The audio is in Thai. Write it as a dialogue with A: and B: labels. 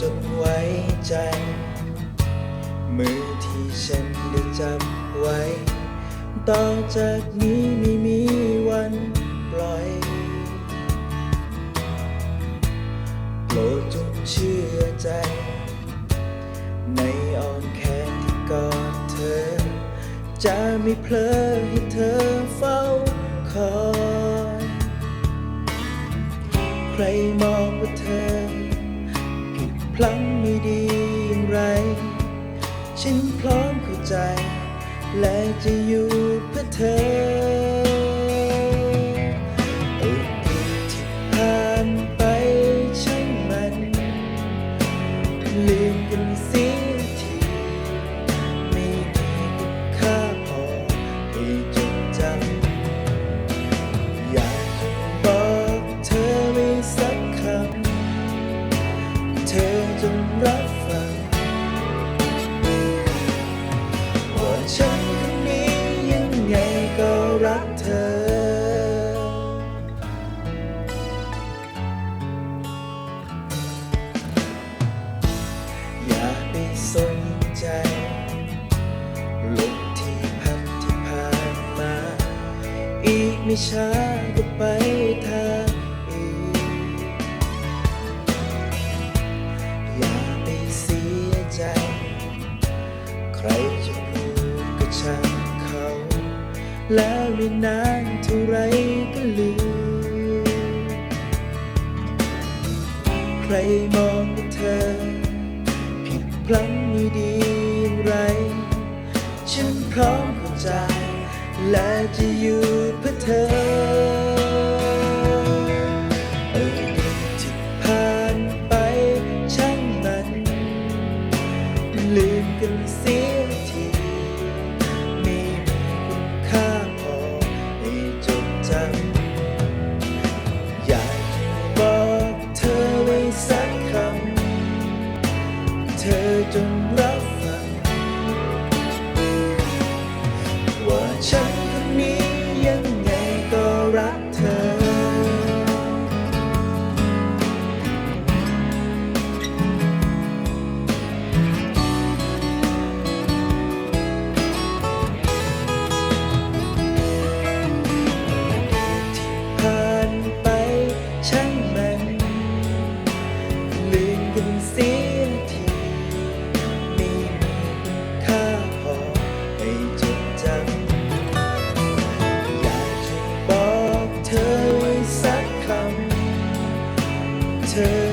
A: จงไว้ใจ มือที่ฉันได้จับไว้ ต่อจากนี้ไม่มีวันปล่อยโปรดจงเชื่อใจ ในอ้อมแขนที่กอดเธอ จะไม่เพลอให้เธอเฝ้าคอย ใครมอง และจะอยู่เพื่อเธออดีตที่ผ่านไปช่างมัน ลืมกันเสียทีไม่มีคุณค่าพอให้จดจำอยากบอกเธอไว้สักคำ เธอจงรับฟังว่าฉัน ไม่ช้าก็ไปทางอื่นอย่าไปเสียใจ ใครจะพูดก็ช่างเขา แล้วไม่นานเท่าไรก็ลืม ใครมองว่าเธอ ผิดพลั้งไม่ดีอย่างไร ฉันพร้อมเข้าใจและจะอยู่ันเสียทีไม่มีคุณค่าพอให้จดจำอยากบอกเธอไว้สักคำ เธอจง กันเสียทีไม่มีค่าพอให้จดจำอยากจะบอกเธอไว้สักคำเธอ